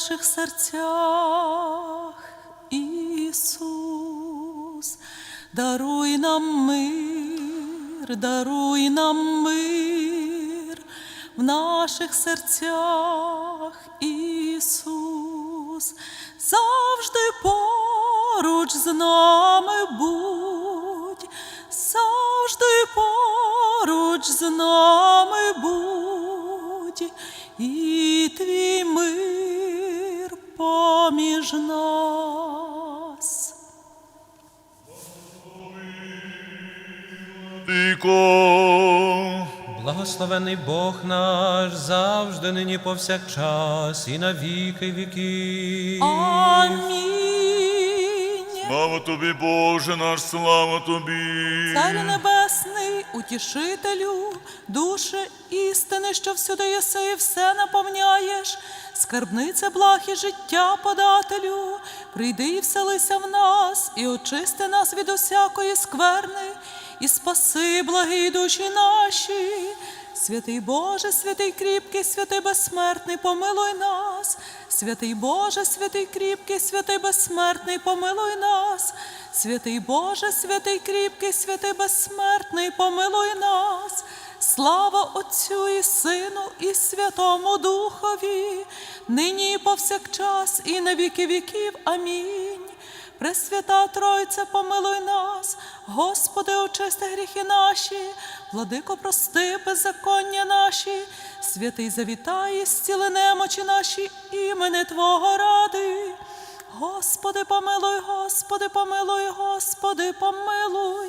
наших серцях, Ісус, даруй нам мир, даруй нам мир в наших серцях, Ісус, завжди поруч з нами будь, завжди поруч з нами будь, і твій мир поміж нас. Благословений Бог наш завжди, нині повсякчас і на віки віків. Амінь. Слава тобі, Боже наш, слава тобі. Царю небесний, утішителю, душе істини, що всюди єси і все наповняєш, скарбнице благ і життя подателю, прийди і вселися в нас, і очисти нас від усякої скверни, і спаси благі душі наші. Святий Боже, святий кріпкий, святий безсмертний, помилуй нас. Святий Боже, святий кріпкий, святий безсмертний, помилуй нас. Святий Боже, святий кріпкий, святий безсмертний, помилуй нас. Слава Отцю і Сину, і Святому Духові, нині і повсякчас, і на віки віків. Амінь. Пресвята Тройця, помилуй нас, Господи, очисти гріхи наші, владико, прости беззаконня наші, святий завітай, зціли немочі наші, імени Твого ради. Господи, помилуй, Господи, помилуй, Господи, помилуй.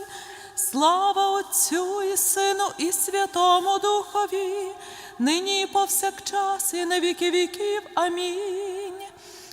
Слава Отцю і Сину, і Святому Духові, нині і повсякчас, і на віки віків. Амінь.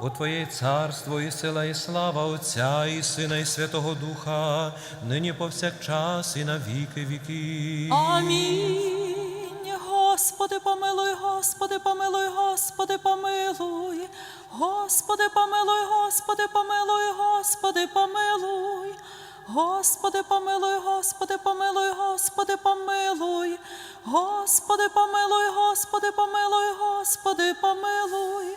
Бо Твоє царство і сила, і слава Отця, і Сина, і Святого Духа, нині повсякчас, і на віки віків. Амінь. Господи, помилуй, Господи, помилуй, Господи, помилуй. Господи, помилуй, Господи, помилуй, Господи, помилуй. Господи, помилуй, Господи, помилуй, Господи, помилуй. Господи, помилуй, Господи, помилуй, Господи, помилуй.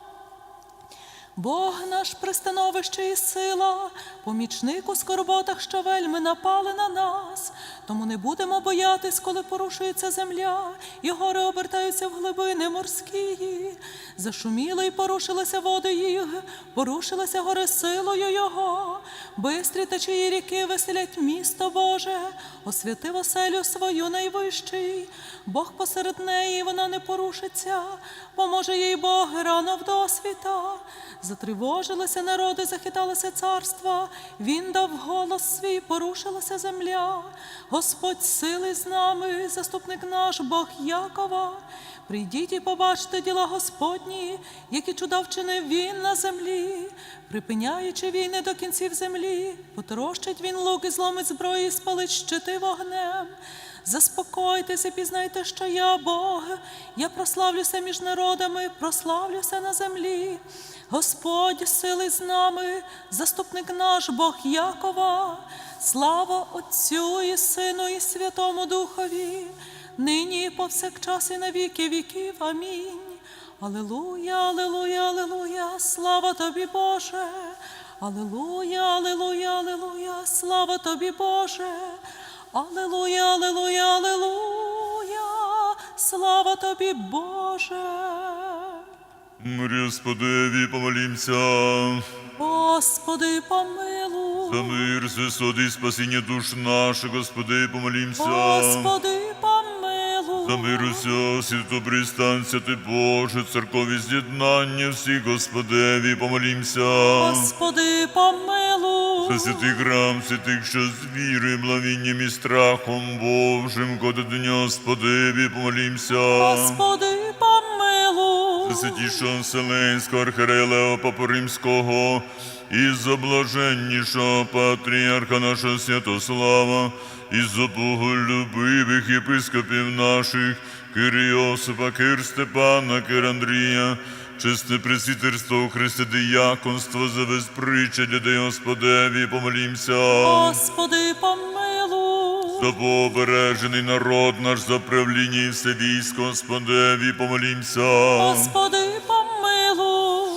Бог наш пристановище і сила, помічник у скорботах, що вельми напали на нас. Тому не будемо боятись, коли порушується земля, і гори обертаються в глибини морські. Зашуміли і порушилися води їх, порушилися гори силою Його. Бистрі течії ріки веселять місто Боже, освятив оселю свою найвищий. Бог посеред неї вона не порушиться, поможе їй Бог рано в досвіта. Затривожилися народи, захиталися царства, він дав голос свій, порушилася земля. Господь сили з нами, заступник наш, Бог Якова. Прийдіть і побачте діла Господні, які чуда вчинив він на землі, припиняючи війни до кінців землі, потрощить він лук і зломить зброї, спалить щити вогнем. Заспокойтеся, пізнайте, що я Бог, я прославлюся між народами, прославлюся на землі. Господь сили з нами, заступник наш Бог Якова, слава Отцю і Сину, і Святому Духові, нині і повсякчас і на віки віків. Амінь. Алілуя, алілуя, алілуя, слава тобі, Боже. Алілуя, алілуя, алілуя, слава тобі, Боже. Алілуя, алілуя, алілуя, слава тобі, Боже. Господеві помолімся. Господи, помилуй. За мир, свисот спасіння душ наших, Господи, помолімся. Господи, помилуй. За мир усього ти Боже, церкові з'єднання всіх, Господеві, помолімся. Господи, помилуй. За святий храм, святих, що з вірою, благовінням і страхом Божим, коли до нього, Господеві, помолімся. Господи, помилуй. За святішого Вселенського архиерея Лео Папу Римського і за блаженнішого патріарха нашого Святослава, і за боголюбивих єпископів наших, Кир Йосипа, Кир Степана, Кир Андрія, чесне пресвітерство Христе діяконство за безприча людей Господеві, помолімся. Господи, помилуй. За побережений народ наш за правління і все військо, Господеві, помолімся. Господи,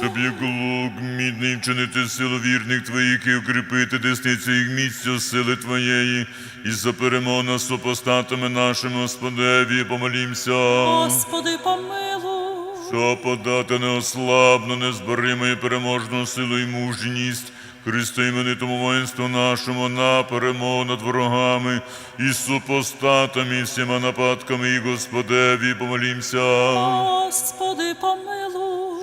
як лук мідний вчинити силу вірних твоїх і укріпити десницю їх місцю сили твоєї, і за перемогу над супостатами нашими, Господеві, помолімся. Господи, помилуй. Щоб подати неослабну, незбориму і переможну силу і мужність, Христо іменитому воїнству нашому на перемогу над ворогами і супостатами, і всіма нападками, і Господеві, помолімся. Господи, помилуй.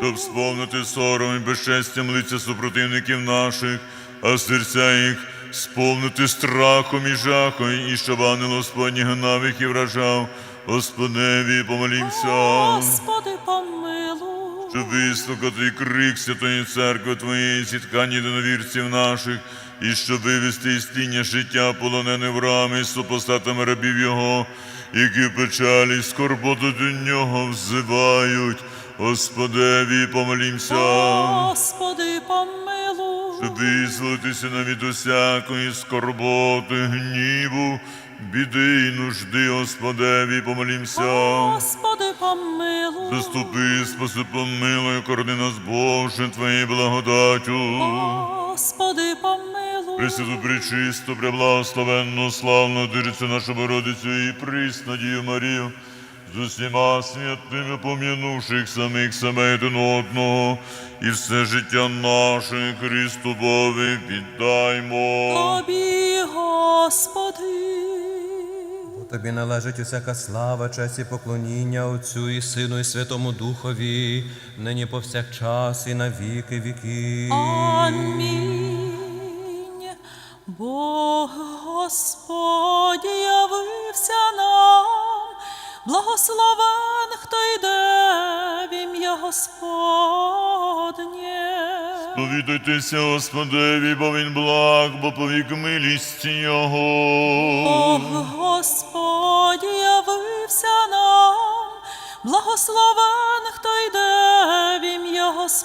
Щоб сповнити сором і безчестям лиця супротивників наших, а серця їх сповнити страхом і жахом, і щоб ангел Господній гнав їх і вражав. Господеві, помолімся, Господи, помилуй. щоб вислухати крик Святої Церкви Твоєї, зіткання єдиновірців наших, і щоб вивести із тіння життя полонене в рами, супостатами рабів Його, які в печалі скорботу до нього взивають. Господеві, помолімся. Господи, помилуй. визволитися навіть усякої скорботи, гніву, біди і нужди, Господеві, помолімся. Господи, помилуй. Заступи, спаси, помилуй, корони нас, Боже, Твоєю благодаттю. Господи, помилуй. Пресвяту, пречисту, преблагословенну, славну Дирицю нашу Бородицю і приснадію Марію, з усіма святими пом'янувших самих себе один одного, і все життя наше Христу Бові віддаймо. Тобі, Господи. Тобі належить усяка слава, честь і поклоніння Отцю і Сину, і Святому Духові, нині повсякчас і на віки віків. Амінь. Бог Господь благословен, хто йде в ім'я Господнє. Довідайтеся, Господеві, бо він благ, бо повік милість Його. Бог Господь явився нам, благословен, хто йде в ім'я Господнє.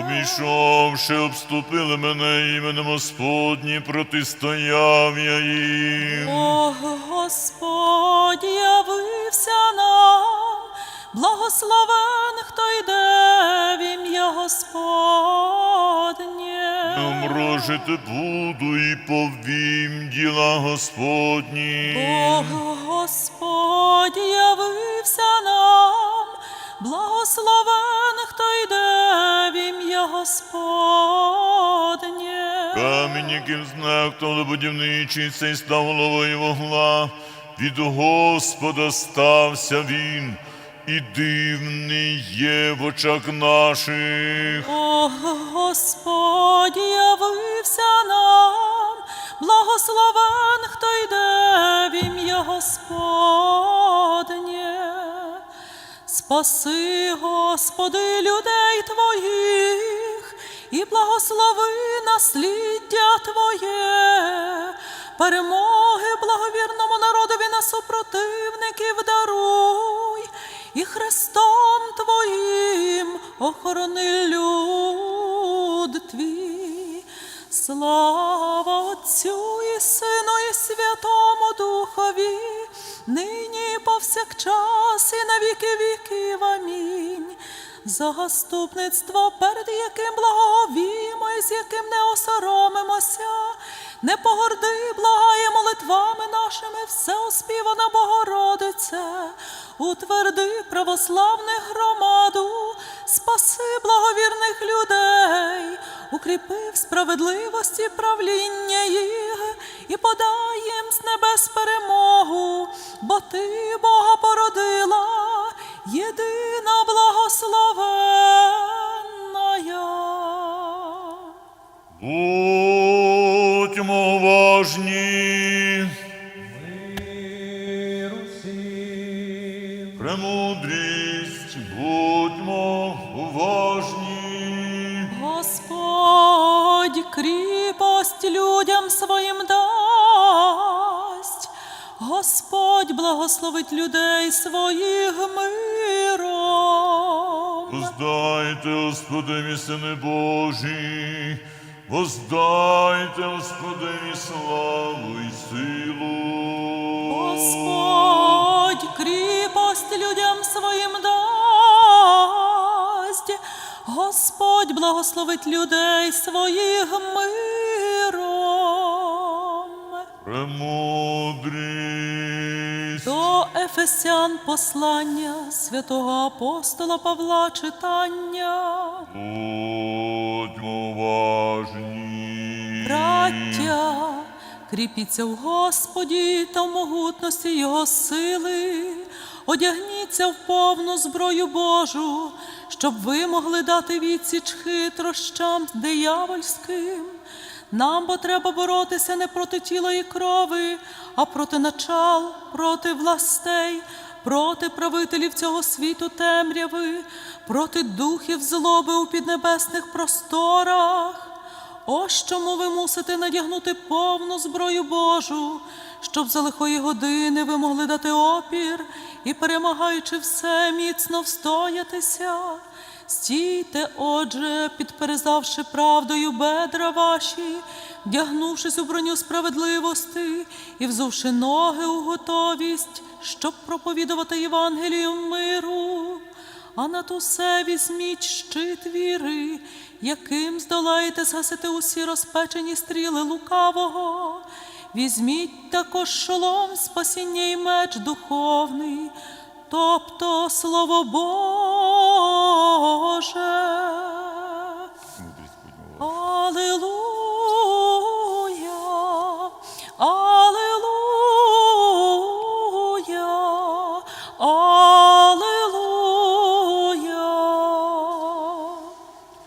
Обійшовши, обступили мене іменем Господні, протистояв я їм. Бог Господь явився нам, благословен, хто йде в ім'я Господнє. Умрожити буду і повім діла Господні. Бог Господь явився нам, благословен, хто йде в ім'я Господнє. Камінь, яким знехтували будівничий, цей став головою вогла. Від Господа стався він, і дивний є в очах наших. О, Господь явився нам, благословен, хто йде в ім'я Господнє. Спаси, Господи, людей Твоїх, і благослови насліддя Твоє, перемоги благовірному народові на супротивників даруй, і Христом Твоїм охорони люд Твій. Слава Отцю і Сину, і Святому Духові, нині повсякчас, і на віки віків. Амінь. За заступництво, перед яким благовіємо і з яким не осоромимося, не погорди, благає молитвами нашими, всеоспівана Богородице, утверди православних громаду, спаси благовірних людей, укріпи в справедливості правління їх і подай їм з небес перемогу, бо ти Бога породила, єдина благословенна. Будьмо уважні, людям своїм дасть, Господь благословить людей своїх миром. Воздайте, Господи, сини Божі, воздайте, Господи, славу і силу. Господь кріпость людям своїм дасть, Господь благословить людей своїх миром. Премудрість, До Ефесян послання святого апостола Павла читання. будьмо уважні. Браття, кріпіться в Господі та в могутності Його сили, одягніться в повну зброю Божу, щоб ви могли дати відсіч хитрощам диявольським. Нам бо треба боротися не проти тіла і крови, а проти начал, проти властей, проти правителів цього світу темряви, проти духів злоби у піднебесних просторах. Ось чому ви мусите надягнути повну зброю Божу, щоб за лихої години ви могли дати опір і, перемагаючи все, міцно встоятися. Стійте, отже, підперезавши правдою бедра ваші, вдягнувшись у броню справедливості і взувши ноги у готовість, щоб проповідувати Євангелію миру. А над усе візьміть щит віри, яким здолаєте згасити усі розпечені стріли лукавого. Візьміть також шолом спасіння і меч духовний, тобто слово Боже. Алілуя, Алілуя, Алілуя.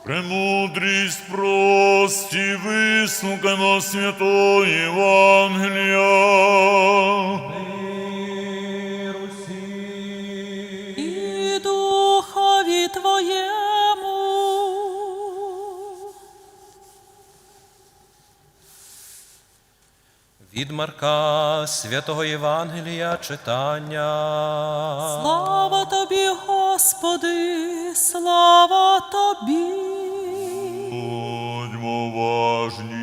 Премудрість прості, вислухано святої Євангелія. Від Марка святого Євангелія читання. Слава Тобі, Господи, слава Тобі. Будьмо уважні.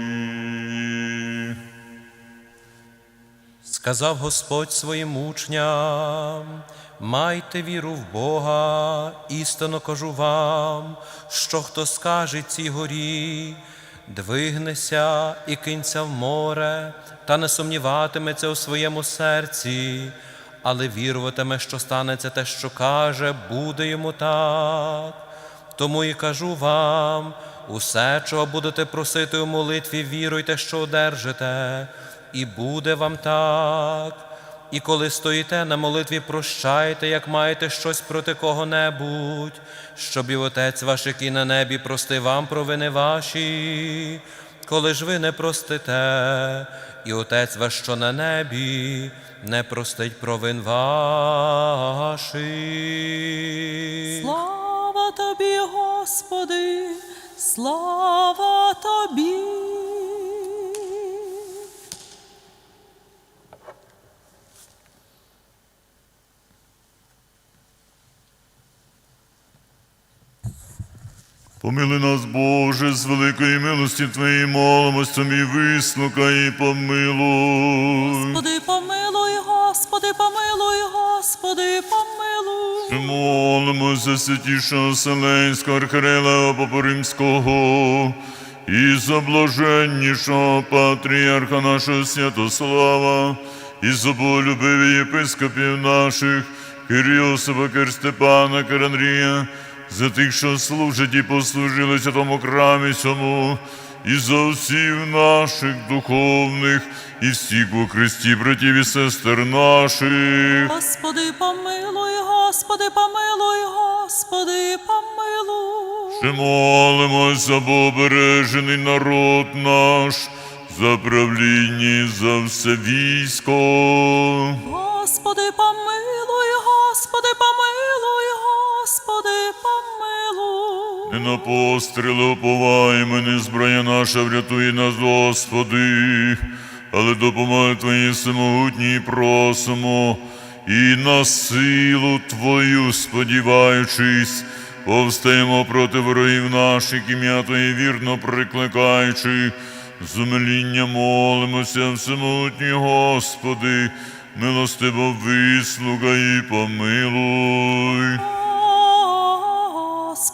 Сказав Господь своїм учням, майте віру в Бога, істинно кажу вам, що хто скаже цій горі, двигнеся і кинься в море, та не сумніватиметься у своєму серці, але віруватиме, що станеться те, що каже, буде йому так. Тому і кажу вам, усе, чого будете просити у молитві, віруйте, що одержите, і буде вам так. І коли стоїте на молитві, прощайте, як маєте щось проти кого-небудь, щоб і Отець ваш, який на небі, простив вам провини ваші. Коли ж ви не простите, і Отець ваш, що на небі, не простить провин ваших. Слава Тобі, Господи, слава Тобі. Помили нас, Боже, з великої милості Твоєї молимось тобі, вислухай і помилуй. Господи, помилуй, Господи, помилуй, Господи, помилуй. Молимось за святішого Вселенського архиерея Папу Римського і за блаженнішого патріарха нашого Святослава, і за болюбиві єпископів наших, Кирилосова, Кир Степана, Кир Андрія, за тих, що служать і послужилися тому храмі цьому, і за всіх наших духовних, і всіх у Христі, братів і сестер наших. Господи, помилуй, Господи, помилуй, Господи, помилуй. Ще молимося, бо обережений народ наш, за правління за все військо. Господи, помилуй, на постріли уповаємо, не зброя наша врятує нас, Господи, але допомоги Твої всемогутній просимо, і на силу Твою сподіваючись, повстаємо проти ворогів наших, ім'я Твоє вірно прикликаючи, з умиління молимося, всемогутній Господи, милостиво вислухай і помилуй.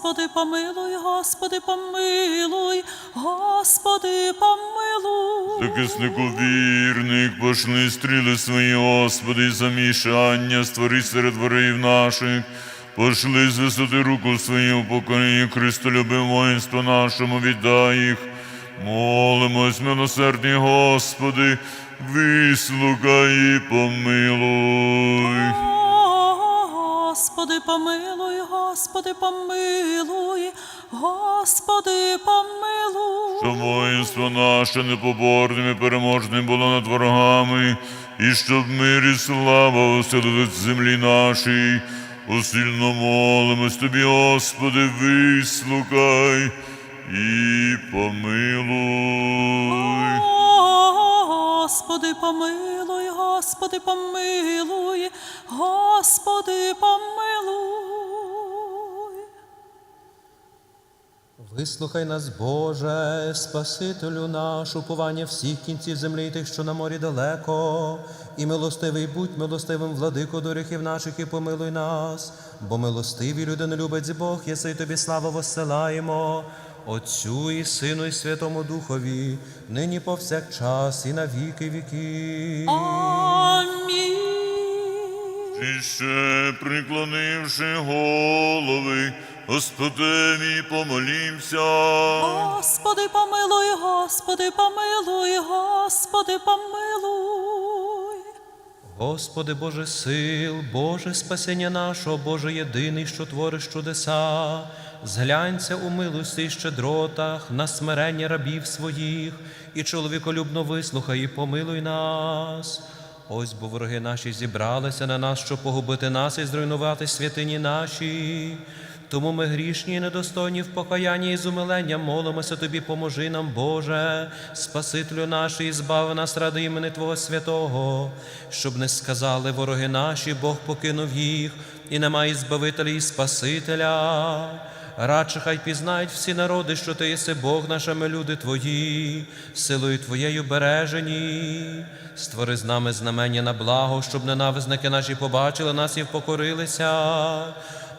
Господи, помилуй, Господи, помилуй, Господи, помилуй. Захиснику вірних, пошли стріли свої, Господи, і замішання створи серед ворогів наших. Пошли з висоти руку свою, покоріння Христолюбив воїнство нашому, віддай їх. Молимось, милосердний Господи, вислухай і помилуй. Господи, помилуй, Господи, помилуй, Господи, помилуй. Щоб воїнство наше непоборним і переможним було над ворогами, і щоб мир і слава оселилась в землі нашій. Усильно молимось тобі, Господи, вислухай і помилуй. Господи, помилуй, Господи, помилуй, Господи, помилуй. Вислухай нас, Боже, Спасителю наш, уповання всіх кінців землі тих, що на морі далеко, і милостивий будь милостивим, владико доріхів наших, і помилуй нас, бо милостиві люди не любить Бог, єси тобі славу воссилаємо. Отцю і Сину, і Святому Духові, нині повсякчас, і на віки віків. Амінь. І ще приклонивши голови, Господеві помолімся. Господи, помилуй, Господи, помилуй, Господи, помилуй. Господи Боже сил, Боже спасення нашого, Боже єдиний, що твориш чудеса, зглянься у милості й щедротах на смирення рабів своїх, і чоловіколюбно вислухай і помилуй нас. Ось бо вороги наші зібралися на нас, щоб погубити нас і зруйнувати святині наші. Тому ми грішні і недостойні в покаянні і з умиленням молимося Тобі, поможи нам, Боже, Спасителю наш, і збави нас ради імени Твого святого, щоб не сказали вороги наші, Бог покинув їх, і немає збавителя і Спасителя. Радше хай пізнають всі народи, що ти єси Бог наш, а ми люди Твої, силою Твоєю бережені. Створи з нами знамення на благо, щоб ненавизники наші побачили нас і впокорилися.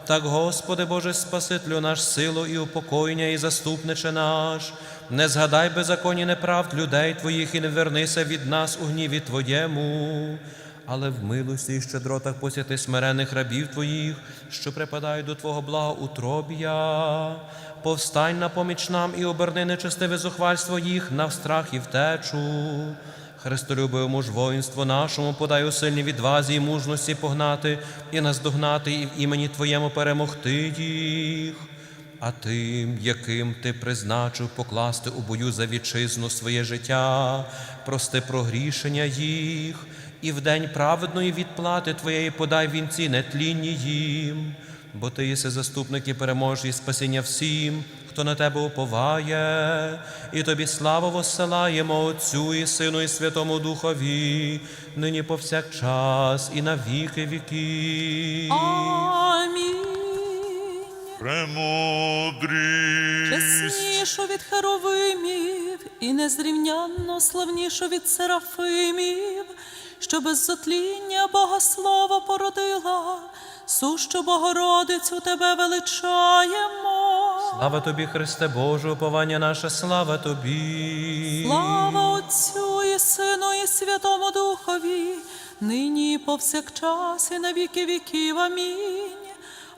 Так, Господи Боже, Спасителю наш силу і упокоєння, і заступниче наш, не згадай беззаконні неправд людей Твоїх і не вернися від нас у гніві Твоєму, але в милості і щедротах посяти смирених рабів Твоїх, що припадають до Твого благоутробія. Повстань на поміч нам і оберни нечестиве зухвальство їх на страх і втечу. Христолюбивому ж воїнство нашому подай у сильній відвазі і мужності погнати і наздогнати, і в імені Твоєму перемогти їх. А тим, яким ти призначив покласти у бою за вітчизну своє життя, прости прогрішення їх, і в день праведної відплати Твоєї подай вінці нетлінні їм, бо ти єси заступник і переможний спасіння всім, хто на тебе уповає, і тобі славу воссилаємо Отцю і Сину, і Святому Духові, нині повсякчас, і на віки віків. Амінь. Премудрість. Чеснішу від херовимів і незрівнянно славнішу від серафимів, що без зотління Богослова породила, сущу Богородицю тебе величаємо. Слава тобі, Христе Боже, уповання наше, слава тобі. Слава Отцю і Сину, і Святому Духові, нині і повсякчас, і на віки віків. Амінь.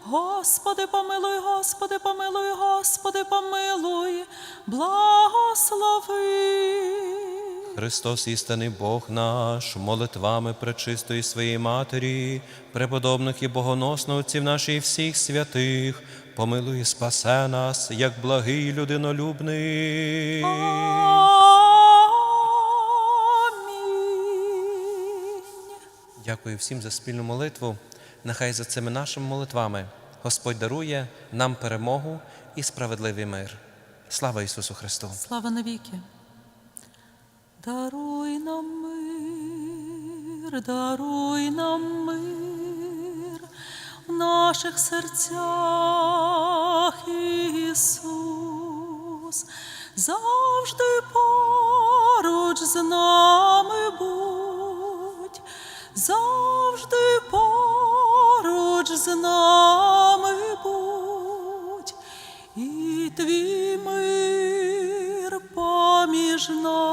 Господи, помилуй, Господи, помилуй, Господи, помилуй, благослови. Христос, істинний Бог наш, молитвами пречистої своєї Матері, преподобних і богоносних отців наших і всіх святих, помилуй і спасе нас, як благий людинолюбний. Амінь. Дякую всім за спільну молитву. Нехай за цими нашими молитвами Господь дарує нам перемогу і справедливий мир. Слава Ісусу Христу! Слава навіки. Даруй нам мир, даруй нам мир в наших серцях, Ісус, завжди поруч з нами будь, завжди поруч з нами будь, і твій мир поміж нами.